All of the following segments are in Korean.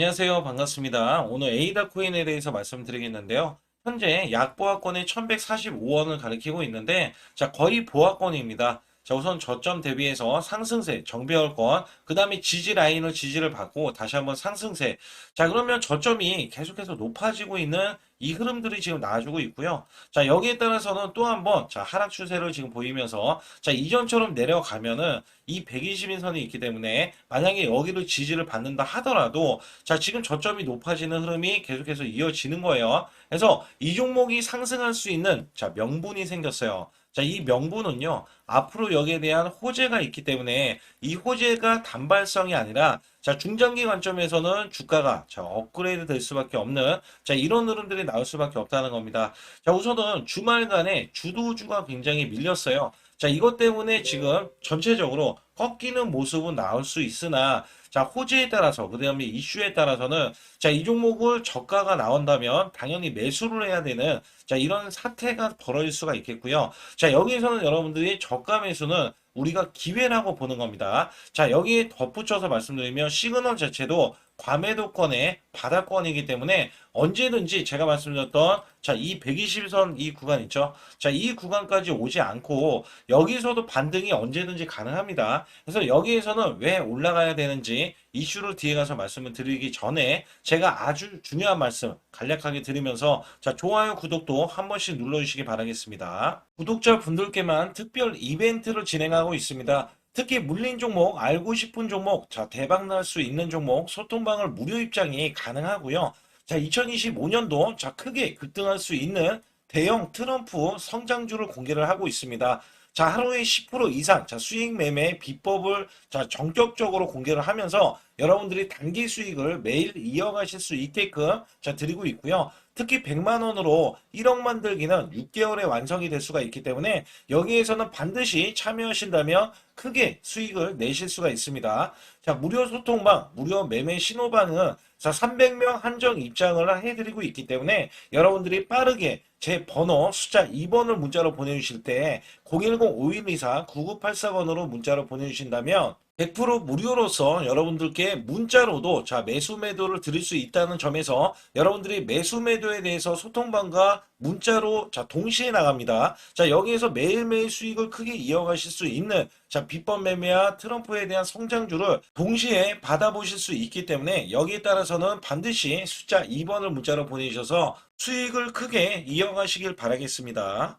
안녕하세요. 반갑습니다. 오늘 에이다 코인에 대해서 말씀드리겠는데요. 현재 약 보합권이 1145원을 가리키고 있는데, 자, 거의 보합권입니다. 자, 우선 저점 대비해서 상승세, 정배열권, 그 다음에 지지 라인을 지지를 받고 다시 한번 상승세. 자, 그러면 저점이 계속해서 높아지고 있는 이 흐름들이 지금 나와주고 있고요. 자, 여기에 따라서는 또 한번, 자, 하락 추세를 지금 보이면서, 자, 이전처럼 내려가면은 이 120인선이 있기 때문에 만약에 여기를 지지를 받는다 하더라도, 자, 지금 저점이 높아지는 흐름이 계속해서 이어지는 거예요. 그래서 이 종목이 상승할 수 있는, 자, 명분이 생겼어요. 자, 이 명분은요, 앞으로 여기에 대한 호재가 있기 때문에 이 호재가 단발성이 아니라 자, 중장기 관점에서는 주가가 자, 업그레이드 될 수밖에 없는 자, 이런 흐름들이 나올 수밖에 없다는 겁니다. 자, 우선은 주말간에 주도주가 굉장히 밀렸어요. 자, 이것 때문에 지금 전체적으로 꺾이는 모습은 나올 수 있으나 자, 호재에 따라서, 그 다음에 이슈에 따라서는, 자, 이 종목을 저가가 나온다면 당연히 매수를 해야 되는, 자, 이런 사태가 벌어질 수가 있겠고요. 자, 여기에서는 여러분들이 저가 매수는 우리가 기회라고 보는 겁니다. 자, 여기에 덧붙여서 말씀드리면 시그널 자체도 과매도권의 바닥권이기 때문에 언제든지 제가 말씀드렸던 자, 이 120선 이 구간 있죠? 자, 이 구간까지 오지 않고 여기서도 반등이 언제든지 가능합니다. 그래서 여기에서는 왜 올라가야 되는지 이슈를 뒤에 가서 말씀을 드리기 전에 제가 아주 중요한 말씀 간략하게 드리면서 자, 좋아요, 구독도 한 번씩 눌러주시기 바라겠습니다. 구독자 분들께만 특별 이벤트를 진행하고 있습니다. 특히 물린 종목, 알고 싶은 종목, 자, 대박 날 수 있는 종목, 소통방을 무료 입장이 가능하고요. 자, 2025년도 자, 크게 급등할 수 있는 대형 트럼프 성장주를 공개를 하고 있습니다. 자, 하루에 10% 이상, 자, 수익 매매 비법을 자, 전격적으로 공개를 하면서 여러분들이 단기 수익을 매일 이어가실 수 있게끔 자, 드리고 있고요. 특히 100만 원으로 1억 만들기는 6개월에 완성이 될 수가 있기 때문에 여기에서는 반드시 참여하신다면 크게 수익을 내실 수가 있습니다. 자, 무료 소통방, 무료 매매 신호방은 자, 300명 한정 입장을 해드리고 있기 때문에 여러분들이 빠르게 제 번호 숫자 2번을 문자로 보내주실 때 010-5124-9984번으로 문자로 보내주신다면 100% 무료로서 여러분들께 문자로도 자 매수 매도를 드릴 수 있다는 점에서 여러분들이 매수 매도에 대해서 소통방과 문자로 자 동시에 나갑니다. 자 여기에서 매일매일 수익을 크게 이어가실 수 있는 자 비법 매매와 트럼프에 대한 성장주를 동시에 받아보실 수 있기 때문에 여기에 따라서는 반드시 숫자 2번을 문자로 보내주셔서 수익을 크게 이어가시길 바라겠습니다.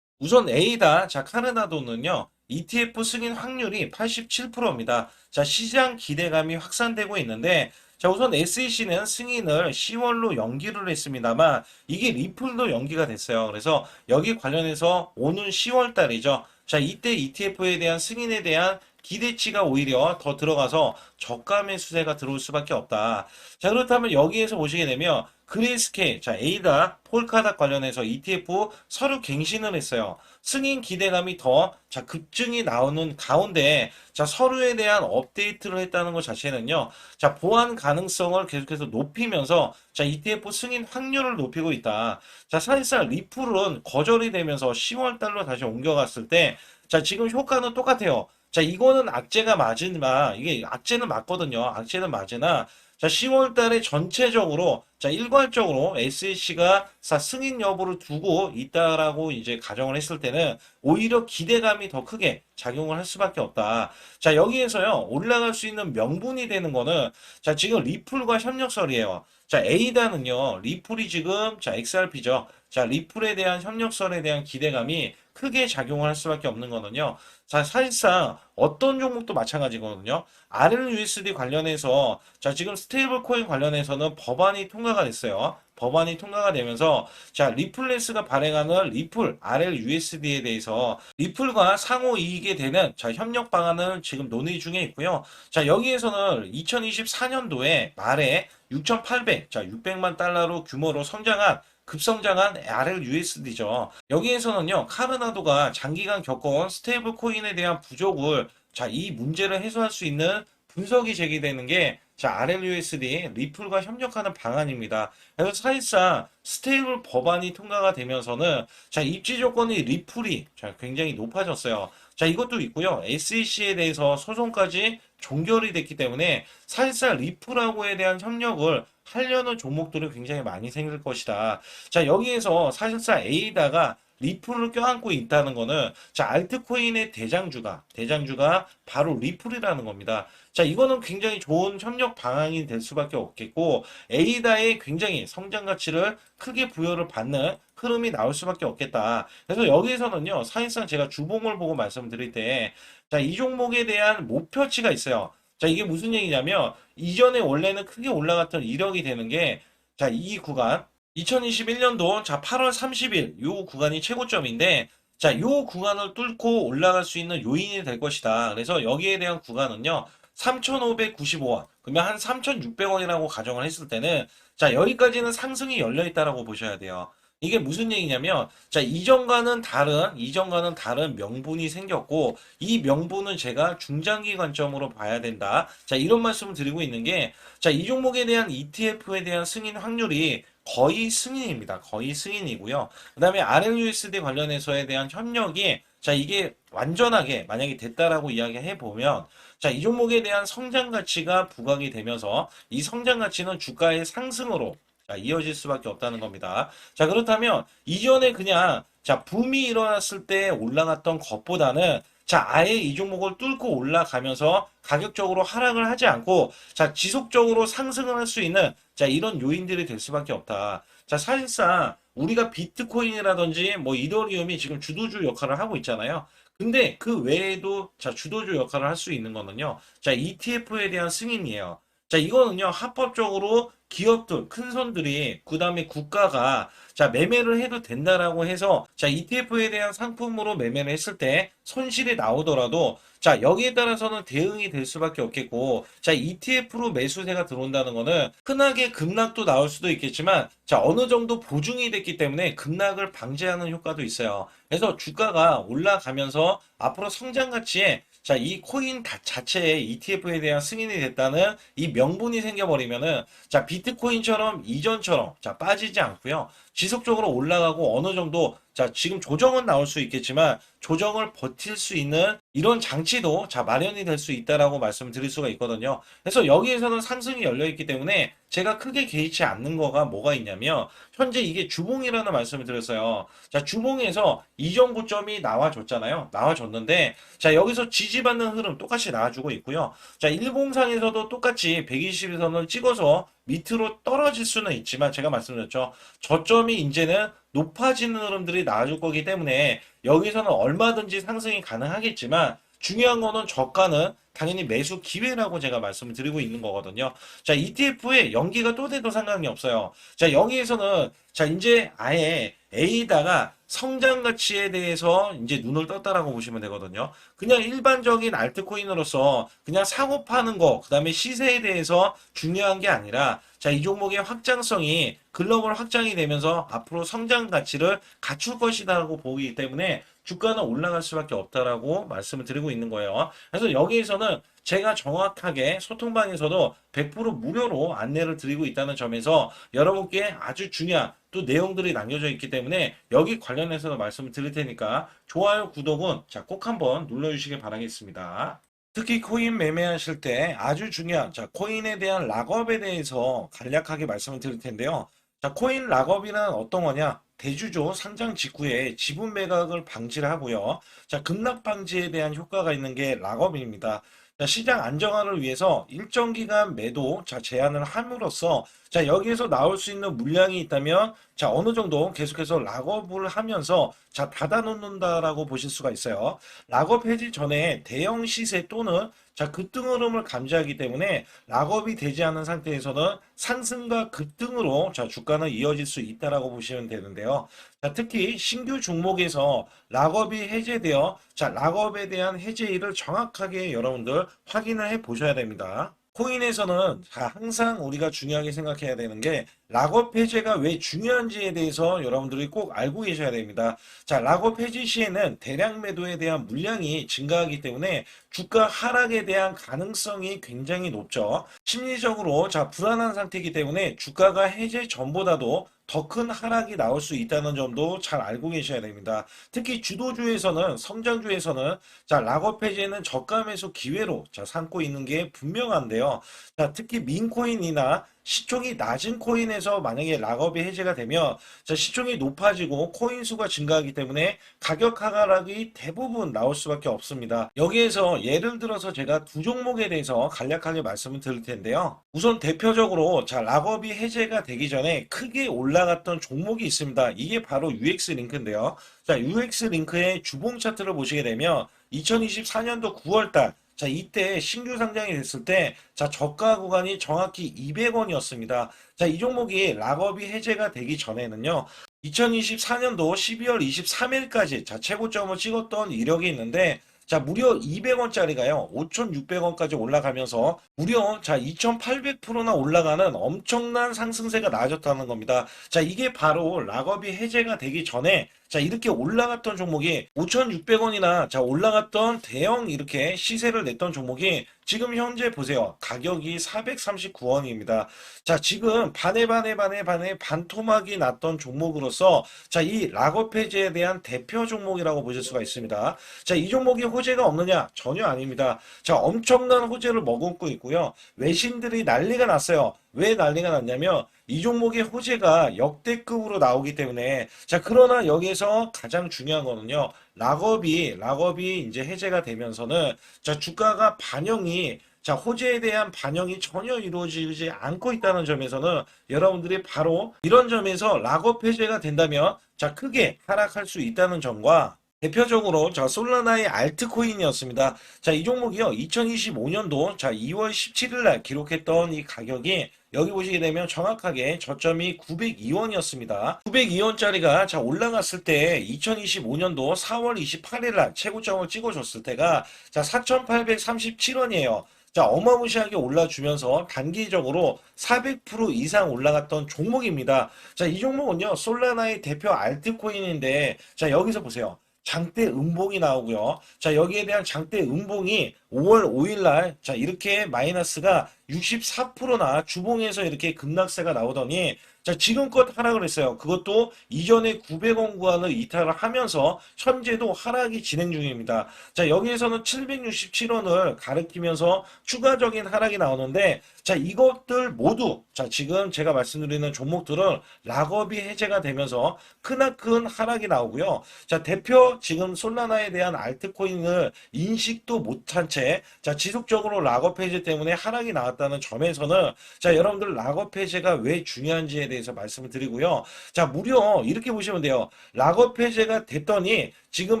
우선 A다. 자, 카르나도는요. ETF 승인 확률이 87%입니다. 자, 시장 기대감이 확산되고 있는데 자, 우선 SEC는 승인을 10월로 연기를 했습니다만 이게 리플도 연기가 됐어요. 그래서 여기 관련해서 오는 10월 달이죠. 자, 이때 ETF에 대한 승인에 대한 기대치가 오히려 더 들어가서 저가 매수세가 들어올 수밖에 없다. 자, 그렇다면 여기에서 보시게 되면 그레이스케일, 자, 에이다, 폴카닥 관련해서 ETF 서류 갱신을 했어요. 승인 기대감이 더, 자, 급증이 나오는 가운데, 자, 서류에 대한 업데이트를 했다는 것 자체는요, 자, 보완 가능성을 계속해서 높이면서, 자, ETF 승인 확률을 높이고 있다. 자, 사실상 리플은 거절이 되면서 10월 달로 다시 옮겨갔을 때, 자, 지금 효과는 똑같아요. 자, 이거는 악재가 맞으나, 이게 악재는 맞거든요. 악재는 맞으나, 자, 10월 달에 전체적으로, 자, 일괄적으로 SEC가 승인 여부를 두고 있다라고 이제 가정을 했을 때는 오히려 기대감이 더 크게 작용을 할 수밖에 없다. 자, 여기에서요, 올라갈 수 있는 명분이 되는 거는, 자, 지금 리플과 협력설이에요. 자, 에이다는요, 리플이 지금, 자, XRP죠. 자, 리플에 대한 협력설에 대한 기대감이 크게 작용을 할 수밖에 없는 거는요. 자, 사실상 어떤 종목도 마찬가지거든요. RLUSD 관련해서 자, 지금 스테이블 코인 관련해서는 법안이 통과가 됐어요. 법안이 통과가 되면서 자, 리플레스가 발행하는 리플 RLUSD에 대해서 리플과 상호 이익이 되는 자, 협력 방안을 지금 논의 중에 있고요. 자, 여기에서는 2024년도에 말에 6,800, 자, 600만 달러로 규모로 성장한 급성장한 RLUSD죠. 여기에서는요, 카르나도가 장기간 겪어온 스테이블 코인에 대한 부족을, 자, 이 문제를 해소할 수 있는 분석이 제기되는 게, 자, RLUSD 리플과 협력하는 방안입니다. 그래서 사실상 스테이블 법안이 통과가 되면서는 자, 입지 조건이 리플이 자, 굉장히 높아졌어요. 자, 이것도 있고요. SEC에 대해서 소송까지 종결이 됐기 때문에 사실상 리플하고에 대한 협력을 하려는 종목들이 굉장히 많이 생길 것이다. 자, 여기에서 사실상 에이다가 리플을 껴안고 있다는 거는 자, 알트코인의 대장주가 대장주가 바로 리플이라는 겁니다. 자, 이거는 굉장히 좋은 협력 방향이 될 수밖에 없겠고 에이다의 굉장히 성장 가치를 크게 부여를 받는 흐름이 나올 수밖에 없겠다. 그래서 여기에서는요, 사실상 제가 주봉을 보고 말씀드릴 때, 자, 이 종목에 대한 목표치가 있어요. 자, 이게 무슨 얘기냐면, 이전에 원래는 크게 올라갔던 이력이 되는 게, 자, 이 구간, 2021년도, 자, 8월 30일, 요 구간이 최고점인데, 자, 요 구간을 뚫고 올라갈 수 있는 요인이 될 것이다. 그래서 여기에 대한 구간은요, 3,595원, 그러면 한 3,600원이라고 가정을 했을 때는, 자, 여기까지는 상승이 열려 있다라고 보셔야 돼요. 이게 무슨 얘기냐면, 자, 이전과는 다른, 이전과는 다른 명분이 생겼고, 이 명분은 제가 중장기 관점으로 봐야 된다. 자, 이런 말씀을 드리고 있는 게, 자, 이 종목에 대한 ETF에 대한 승인 확률이 거의 승인입니다. 거의 승인이고요. 그 다음에 RLUSD 관련해서에 대한 협력이, 자, 이게 완전하게 만약에 됐다라고 이야기해 보면, 자, 이 종목에 대한 성장 가치가 부각이 되면서 이 성장 가치는 주가의 상승으로 자, 이어질 수밖에 없다는 겁니다. 자, 그렇다면 이전에 그냥 자, 붐이 일어났을 때 올라갔던 것보다는 자, 아예 이 종목을 뚫고 올라가면서 가격적으로 하락을 하지 않고 자, 지속적으로 상승을 할 수 있는 자, 이런 요인들이 될 수밖에 없다. 자, 사실상 우리가 비트코인이라든지 뭐 이더리움이 지금 주도주 역할을 하고 있잖아요. 근데 그 외에도 자, 주도주 역할을 할 수 있는 거는요. 자, ETF에 대한 승인이에요. 자, 이거는요, 합법적으로 기업들, 큰 손들이, 그 다음에 국가가, 자, 매매를 해도 된다라고 해서, 자, ETF에 대한 상품으로 매매를 했을 때 손실이 나오더라도, 자, 여기에 따라서는 대응이 될 수밖에 없겠고, 자, ETF로 매수세가 들어온다는 거는 흔하게 급락도 나올 수도 있겠지만, 자, 어느 정도 보증이 됐기 때문에 급락을 방지하는 효과도 있어요. 그래서 주가가 올라가면서 앞으로 성장 가치에 자, 이 코인 다- 자체에 ETF에 대한 승인이 됐다는 이 명분이 생겨버리면은, 자, 비트코인처럼 이전처럼, 자, 빠지지 않고요. 지속적으로 올라가고 어느 정도, 자, 지금 조정은 나올 수 있겠지만, 조정을 버틸 수 있는 이런 장치도, 자, 마련이 될 수 있다라고 말씀을 드릴 수가 있거든요. 그래서 여기에서는 상승이 열려 있기 때문에, 제가 크게 개의치 않는 거가 뭐가 있냐면, 현재 이게 주봉이라는 말씀을 드렸어요. 자, 주봉에서 이전 고점이 나와 줬잖아요. 나와 줬는데, 자, 여기서 지지받는 흐름 똑같이 나와 주고 있고요. 자, 일봉상에서도 똑같이 120선을 찍어서 밑으로 떨어질 수는 있지만, 제가 말씀드렸죠. 저점이 이제는 높아지는 흐름들이 나와줄 거기 때문에, 여기서는 얼마든지 상승이 가능하겠지만, 중요한 거는 저가는 당연히 매수 기회라고 제가 말씀을 드리고 있는 거거든요. 자, ETF에 연기가 또 돼도 상관이 없어요. 자, 여기에서는, 자, 이제 아예 A다가 성장 가치에 대해서 이제 눈을 떴다라고 보시면 되거든요. 그냥 일반적인 알트코인으로서 그냥 사고 파는 거, 그 다음에 시세에 대해서 중요한 게 아니라, 자, 이 종목의 확장성이 글로벌 확장이 되면서 앞으로 성장 가치를 갖출 것이다라고 보기 때문에 주가는 올라갈 수밖에 없다라고 말씀을 드리고 있는 거예요. 그래서 여기에서는 제가 정확하게 소통방에서도 100% 무료로 안내를 드리고 있다는 점에서 여러분께 아주 중요한 또 내용들이 남겨져 있기 때문에 여기 관련해서도 말씀을 드릴 테니까 좋아요, 구독은 자, 꼭 한번 눌러주시길 바라겠습니다. 특히 코인 매매하실 때 아주 중요한 자, 코인에 대한 락업에 대해서 간략하게 말씀을 드릴 텐데요. 자, 코인 락업이란 어떤 거냐? 대주주 상장 직후에 지분 매각을 방지를 하고요. 자, 급락 방지에 대한 효과가 있는 게 락업입니다. 자, 시장 안정화를 위해서 일정 기간 매도 자, 제한을 함으로써 자, 여기에서 나올 수 있는 물량이 있다면 자, 어느 정도 계속해서 락업을 하면서 자, 닫아 놓는다라고 보실 수가 있어요. 락업 해지 전에 대형 시세 또는 자, 급등 흐름을 감지하기 때문에 락업이 되지 않은 상태에서는 상승과 급등으로 자, 주가는 이어질 수 있다라고 보시면 되는데요. 자, 특히 신규 종목에서 락업이 해제되어 자, 락업에 대한 해제일을 정확하게 여러분들 확인을 해 보셔야 됩니다. 코인에서는 자, 항상 우리가 중요하게 생각해야 되는 게 락업 해제가 왜 중요한지에 대해서 여러분들이 꼭 알고 계셔야 됩니다. 자, 락업 해제 시에는 대량 매도에 대한 물량이 증가하기 때문에 주가 하락에 대한 가능성이 굉장히 높죠. 심리적으로 자, 불안한 상태이기 때문에 주가가 해제 전보다도 더 큰 하락이 나올 수 있다는 점도 잘 알고 계셔야 됩니다. 특히 주도주에서는 성장주에서는 자, 락업 해제는 저가 매수 기회로 자, 삼고 있는 게 분명한데요. 자, 특히 민코인이나 시총이 낮은 코인에서 만약에 락업이 해제가 되면 자, 시총이 높아지고 코인 수가 증가하기 때문에 가격 하락이 대부분 나올 수밖에 없습니다. 여기에서 예를 들어서 제가 두 종목에 대해서 간략하게 말씀을 드릴 텐데요. 우선 대표적으로 자, 락업이 해제가 되기 전에 크게 올라갔던 종목이 있습니다. 이게 바로 UX 링크인데요. 자, UX 링크의 주봉 차트를 보시게 되면 2024년도 9월달 자, 이때 신규 상장이 됐을 때, 자, 저가 구간이 정확히 200원이었습니다. 자, 이 종목이 락업이 해제가 되기 전에는요, 2024년도 12월 23일까지 자, 최고점을 찍었던 이력이 있는데, 자, 무려 200원짜리가요, 5,600원까지 올라가면서 무려 자, 2,800%나 올라가는 엄청난 상승세가 나아졌다는 겁니다. 자, 이게 바로 락업이 해제가 되기 전에 자, 이렇게 올라갔던 종목이 5,600원이나 자, 올라갔던 대형 이렇게 시세를 냈던 종목이 지금 현재 보세요. 가격이 439원입니다. 자, 지금 반에 반에 반에 반에 반토막이 났던 종목으로서 자, 이 락업 해제에 대한 대표 종목이라고 보실 수가 있습니다. 자, 이 종목이 호재가 없느냐? 전혀 아닙니다. 자, 엄청난 호재를 머금고 있고요. 외신들이 난리가 났어요. 왜 난리가 났냐면 이 종목의 호재가 역대급으로 나오기 때문에. 자 그러나 여기에서 가장 중요한 거는요. 락업이 락업이 이제 해제가 되면서는 자 주가가 반영이 자 호재에 대한 반영이 전혀 이루어지지 않고 있다는 점에서는 여러분들이 바로 이런 점에서 락업 해제가 된다면 자 크게 하락할 수 있다는 점과 대표적으로 자 솔라나의 알트코인이었습니다. 자 이 종목이요. 2025년도 자 2월 17일 날 기록했던 이 가격이 여기 보시게 되면 정확하게 저점이 902원이었습니다. 902원짜리가 자 올라갔을 때 2025년도 4월 28일 날 최고점을 찍어줬을 때가 자 4,837원이에요. 자, 어마무시하게 올라주면서 단기적으로 400% 이상 올라갔던 종목입니다. 자, 이 종목은요, 솔라나의 대표 알트코인인데, 자, 여기서 보세요. 장대 음봉이 나오고요. 자, 여기에 대한 장대 음봉이 5월 5일 날, 자, 이렇게 마이너스가 64%나 주봉에서 이렇게 급락세가 나오더니, 자, 지금껏 하락을 했어요. 그것도 이전에 900원 구간을 이탈을 하면서 현재도 하락이 진행 중입니다. 자, 여기에서는 767원을 가리키면서 추가적인 하락이 나오는데, 자, 이것들 모두, 자, 지금 제가 말씀드리는 종목들은 락업이 해제가 되면서 크나큰 하락이 나오고요. 자, 대표 지금 솔라나에 대한 알트코인을 인식도 못한 채, 자, 지속적으로 락업 해제 때문에 하락이 나왔다는 점에서는, 자, 여러분들 락업 해제가 왜 중요한지에 대해서 말씀을 드리고요. 자, 무려 이렇게 보시면 돼요. 락업 해제가 됐더니 지금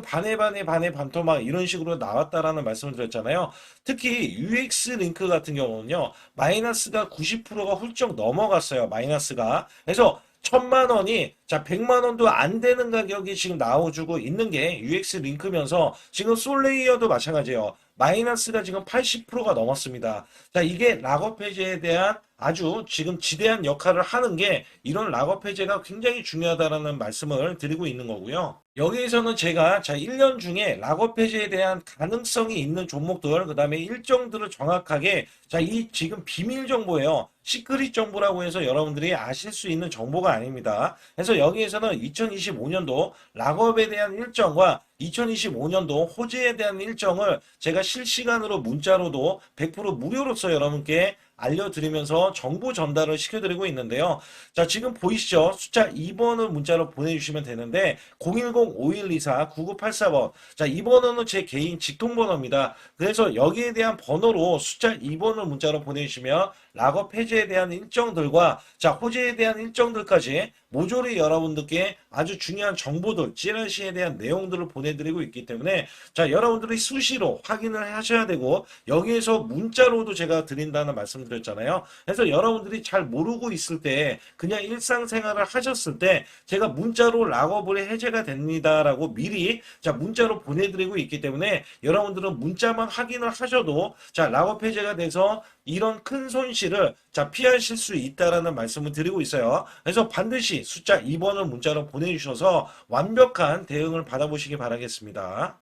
반에 반에 반에 반토막 이런 식으로 나왔다라는 말씀을 드렸잖아요. 특히 UX 링크 같은 경우는요. 마이너스가 90%가 훌쩍 넘어갔어요. 마이너스가. 그래서 천만 원이 자 100만 원도 안 되는 가격이 지금 나와주고 있는 게 UX 링크면서 지금 솔레이어도 마찬가지예요. 마이너스가 지금 80%가 넘었습니다. 자 이게 락업 해제에 대한 아주 지금 지대한 역할을 하는 게 이런 락업 해제가 굉장히 중요하다라는 말씀을 드리고 있는 거고요. 여기에서는 제가 자 1년 중에 락업 해제에 대한 가능성이 있는 종목들 그 다음에 일정들을 정확하게 자 이 지금 비밀 정보예요. 시크릿 정보라고 해서 여러분들이 아실 수 있는 정보가 아닙니다. 그래서 여기에서는 2025년도 락업에 대한 일정과 2025년도 호재에 대한 일정을 제가 실시간으로 문자로도 100% 무료로서 여러분께 알려드리면서 정보 전달을 시켜드리고 있는데요. 자, 지금 보이시죠? 숫자 2번을 문자로 보내주시면 되는데 010-5124-9984번. 자, 2번은 제 개인 직통번호입니다. 그래서 여기에 대한 번호로 숫자 2번을 문자로 보내주시면 락업 해제에 대한 일정들과 자, 호재에 대한 일정들까지 모조리 여러분들께 아주 중요한 정보들, 찌라시에 대한 내용들을 보내드리고 있기 때문에 자, 여러분들이 수시로 확인을 하셔야 되고 여기에서 문자로도 제가 드린다는 말씀 드렸잖아요. 그래서 여러분들이 잘 모르고 있을 때 그냥 일상생활을 하셨을 때 제가 문자로 락업을 해제가 됩니다라고 미리 자, 문자로 보내드리고 있기 때문에 여러분들은 문자만 확인을 하셔도 자, 락업 해제가 돼서 이런 큰 손실 을 자, 피하실 수 있다라는 말씀을 드리고 있어요. 그래서 반드시 숫자 2번을 문자로 보내주셔서 완벽한 대응을 받아보시기 바라겠습니다.